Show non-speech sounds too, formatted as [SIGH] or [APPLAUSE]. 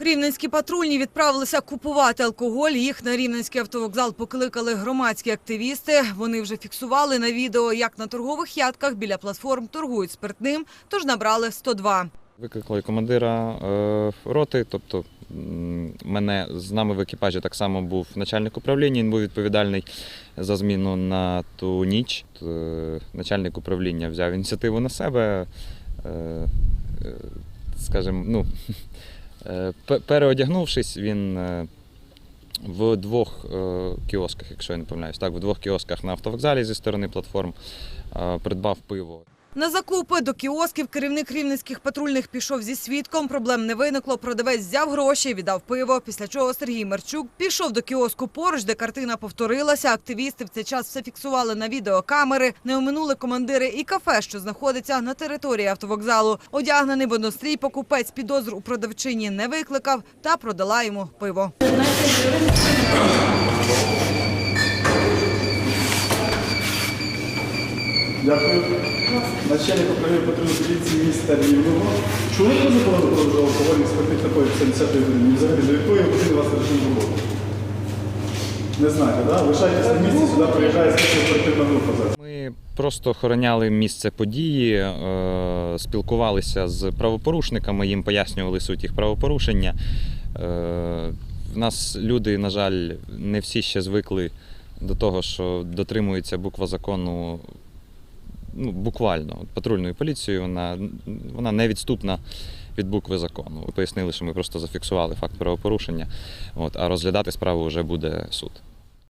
Рівненські патрульні відправилися купувати алкоголь. Їх на рівненський автовокзал покликали громадські активісти. Вони вже фіксували на відео, як на торгових ядках біля платформ торгують спиртним, тож набрали 102. Викликали командира е, роти, тобто мене з нами в екіпажі так само був начальник управління. Він був відповідальний за зміну на ту ніч. Е, Начальник управління взяв ініціативу на себе. е, Скажімо, ну, [LAUGHS] переодягнувшись, він е, в двох е, кіосках, якщо я не помиляюсь, так, в двох кіосках на автовокзалі зі сторони платформ е, придбав пиво. На закупи до кіосків керівник рівненських патрульних пішов зі свідком. Проблем не виникло. Продавець взяв гроші, віддав пиво. Після чого Сергій Марчук пішов до кіоску поруч, де картина повторилася. Активісти в цей час все фіксували на відеокамери. Не оминули командири і кафе, що знаходиться на території автовокзалу. Одягнений в однострій покупець підозр у продавчині не викликав та продала йому пиво. Дякую. Начальник управління патрульної поліції міста Рівного. Чули про закон про алкогольних спиртних напоїв 70 години? Взагалі, до якої години вас режим роботи? Не знаєте? Да? Лишайтесь на місці, сюди приїжджає слідчо оперативна група. Ми просто охороняли місце події, е, спілкувалися з правопорушниками, їм пояснювали суть їх правопорушення. Е, В нас люди, на жаль, не всі ще звикли до того, що дотримується буква закону ну, буквально. Патрульною поліцією вона, вона невідступна від букви закону. Пояснили, що ми просто зафіксували факт правопорушення, от, а розглядати справу вже буде суд.